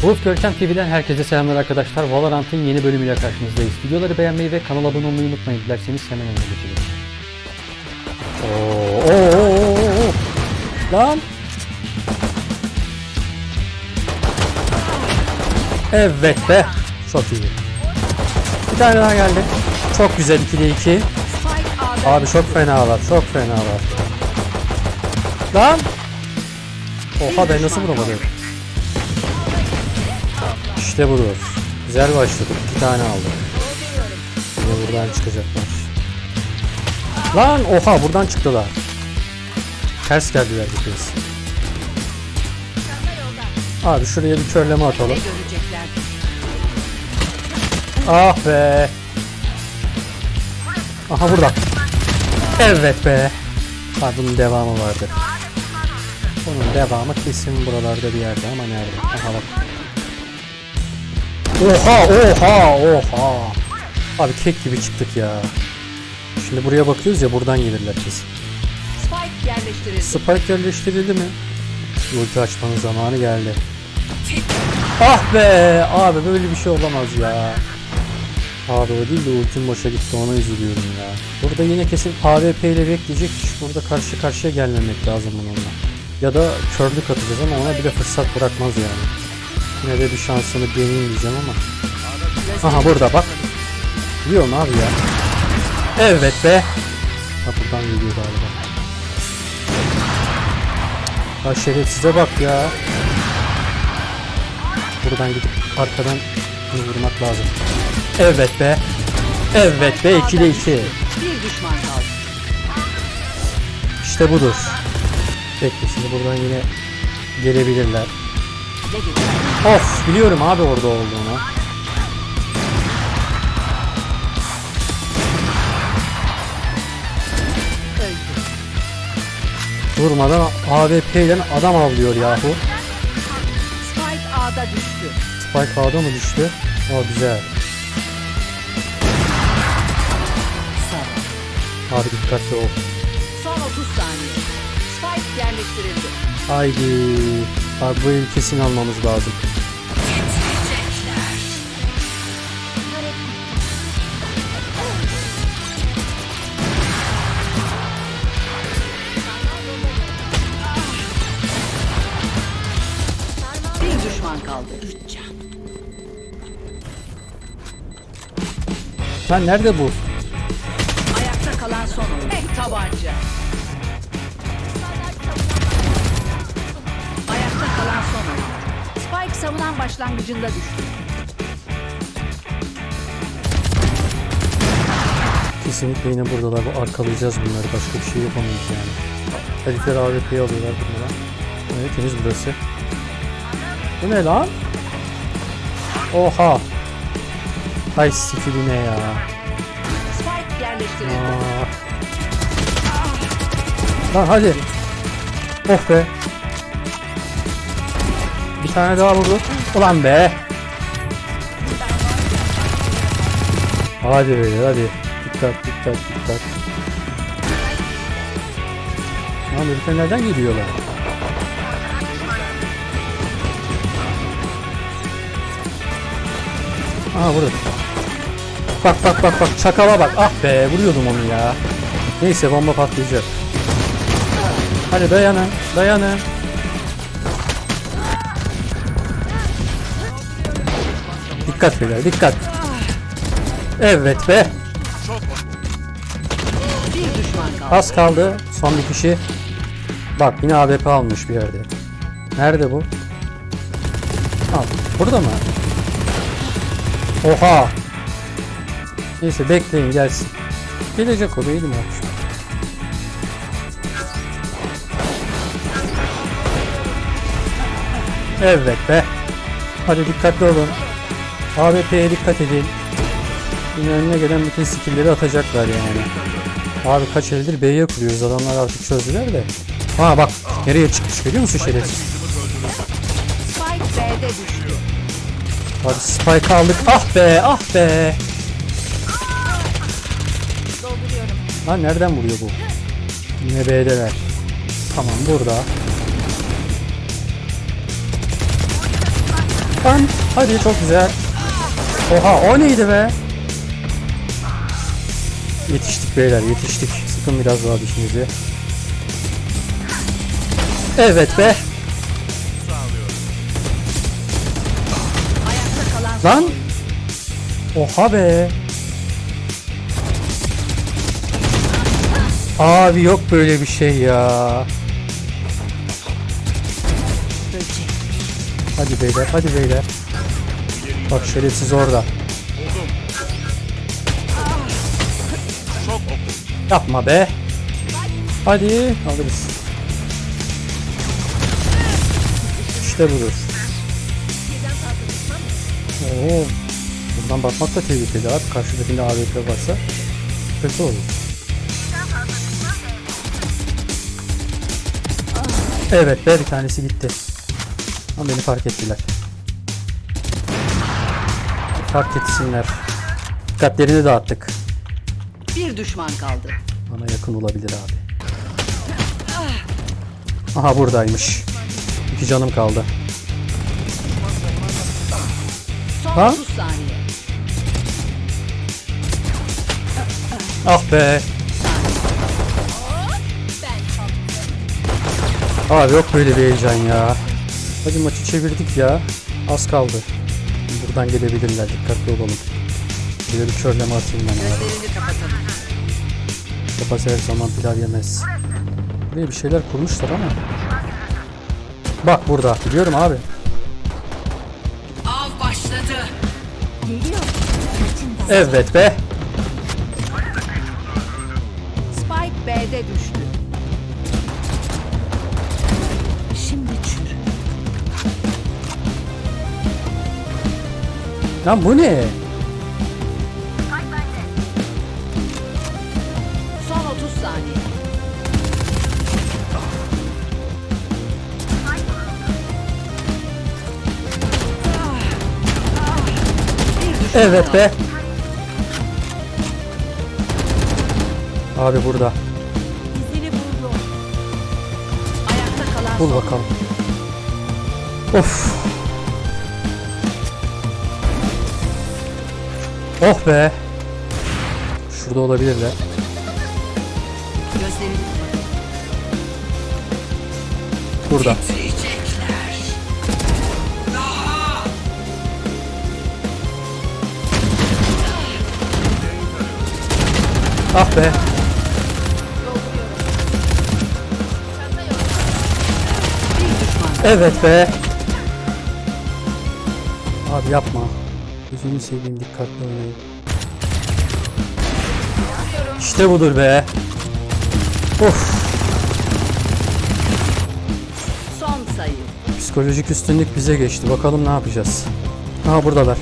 Wolf Görkem TV'den herkese selamlar arkadaşlar. Valorant'ın yeni bölümüyle karşınızdayız. Videoları beğenmeyi ve kanala abone olmayı unutmayın. Dilerseniz hemen önüne geçelim. Oo, oo, oo, oo. Lan. Evet be. Çok iyi. Bir tane daha geldi. Çok güzel 2'de 2. Abi çok fenalar. Çok fenalar. Lan. Oha ben nasıl vuramadım? İşte budur. Güzel başladık. İki tane aldık. Yine buradan çıkacaklar. Lan oha buradan çıktılar. Ters geldiler bir. Abi şuraya bir körleme atalım. Ah be. Aha burada. Evet be. Ha bunun devamı vardı. Bunun devamı kesin buralarda bir yerde ama nerede? Aha bak. Oha oha oha. Abi kek gibi çıktık ya. Şimdi buraya bakıyoruz ya buradan gelirler kesin. Spike yerleştirildi. Spike yerleştirildi mi? Ulti açmanın zamanı geldi. Ah be! Abi böyle bir şey olamaz ya. Abi o değil de ultim boşa gitti ona üzülüyorum ya. Burada yine kesin AWP ile bekleyecek. Burada karşı karşıya gelmemek lazım bununla. Ya da körlük atacağız ama ona bile fırsat bırakmaz yani. Yine de bir şansını deneyeyim diyeceğim ama. Aha burada bak. Biliyorum abi ya. Evet be. Ha buradan geliyor galiba. Ya şerefsize bak ya. Buradan gidip arkadan bunu vurmak lazım. Evet be. Evet be 2'de 2. Bir düşman kaldı. İşte budur. Bekle şimdi buradan yine gelebilirler. Of biliyorum abi orada olduğunu. Durmadan AWP ile adam avlıyor yahu. Spike A'da düştü. Spike A'da mı düştü? O güzel. Abi dikkatli ol. Son 30 saniye. Spike yerleştirildi. Haydi. Abi bu eli kesin almamız lazım. Bir düşman kaldı. Üç can. Lan nerede bu? Ayakta kalan son oyun. Tek tabanca. Savunan başlangıcında düştü. Kesinlikle yine buradalar. Bu arkalayacağız bunları. Başka bir şey yapamayız yani. Herifler AWP'yi alıyorlar bunlara. Evet temiz burası. Bu ne lan? Oha. Ay sikili ne ya. Spike yerleştirildi. Aa. Lan hadi. Oh be. Tane daha vurdu. Ulan be. Hadi böyle hadi. Dikkat dikkat dikkat. Lan herifler nereden geliyorlar? Aha burada. Bak bak bak bak çakala bak. Ah be vuruyordum onu ya. Neyse bomba patlayacak. Hadi dayanın dayanın. Dikkat beyler dikkat. Evet be. Az kaldı. Son bir kişi. Bak yine AWP almış bir yerde. Nerede bu? Al. Burada mı? Oha. Neyse bekleyin gelsin. Gelecek o değilim abi. Evet be. Hadi dikkatli olun. AWP'ye dikkat edin. Yine önüne gelen bütün skill'leri atacaklar yani. Abi kaç eldir B'ye kuruyoruz. Adamlar artık çözdüler de. Ha bak nereye çıkmış görüyor musun şerefsiz? Hadi spike aldık. Ah be ah be. Lan nereden vuruyor bu? Yine B'deler. Tamam burada. Lan hadi çok güzel. Oha o neydi be? Yetiştik beyler yetiştik. Sıkın biraz daha dişinizi. Evet be. Lan. Oha be. Abi yok böyle bir şey ya. Hadi beyler hadi beyler. Bak şerefsiz orada. Çok oku. Yapma be. Hadi alırız. İşte budur. Oo. Buradan bakmak da tehlikeli abi. Karşıdakinde AWP varsa kötü olur. Evet be bir tanesi gitti. Ama beni fark ettiler. Fark etsinler. Dikkatlerini dağıttık. Bir düşman kaldı. Bana yakın olabilir abi. Aha buradaymış. İki canım kaldı. Son Ha? 30 saniye. Ah be. Abi yok böyle bir heyecan ya. Hadi maçı çevirdik ya. Az kaldı. Buradan gelebilirler. Dikkatli olalım. Böyle bir körleme atayım ben ya. Gözlerini kapatalım. Kafası her zaman pilav yemez. Buraya bir şeyler kurmuşlar ama. Bak burada. Biliyorum abi. Av başladı. Evet be. Spike B'de düştü. Lan bu ne? Son 30 saniye. Evet be. Abi burada. İzini buldu. Ayakta kalan Bul son bakalım. Of. Oh be. Şurada olabilirler. Burada. Ah be. Evet be. Abi yapma. Gözünü seveyim dikkatli oynayın. İşte budur be. Of. Son sayı. Psikolojik üstünlük bize geçti. Bakalım ne yapacağız. Aha buradalar.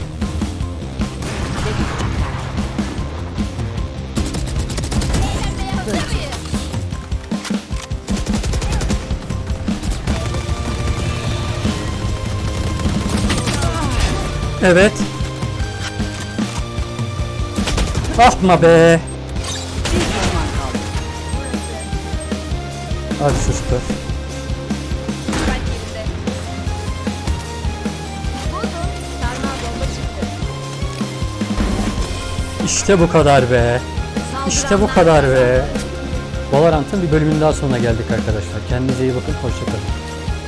Evet. Atma be. Hadi çocuklar. İşte bu kadar be. İşte bu kadar be. Valorant'ın bir bölümünün daha sonuna geldik arkadaşlar. Kendinize iyi bakın. Hoşçakalın.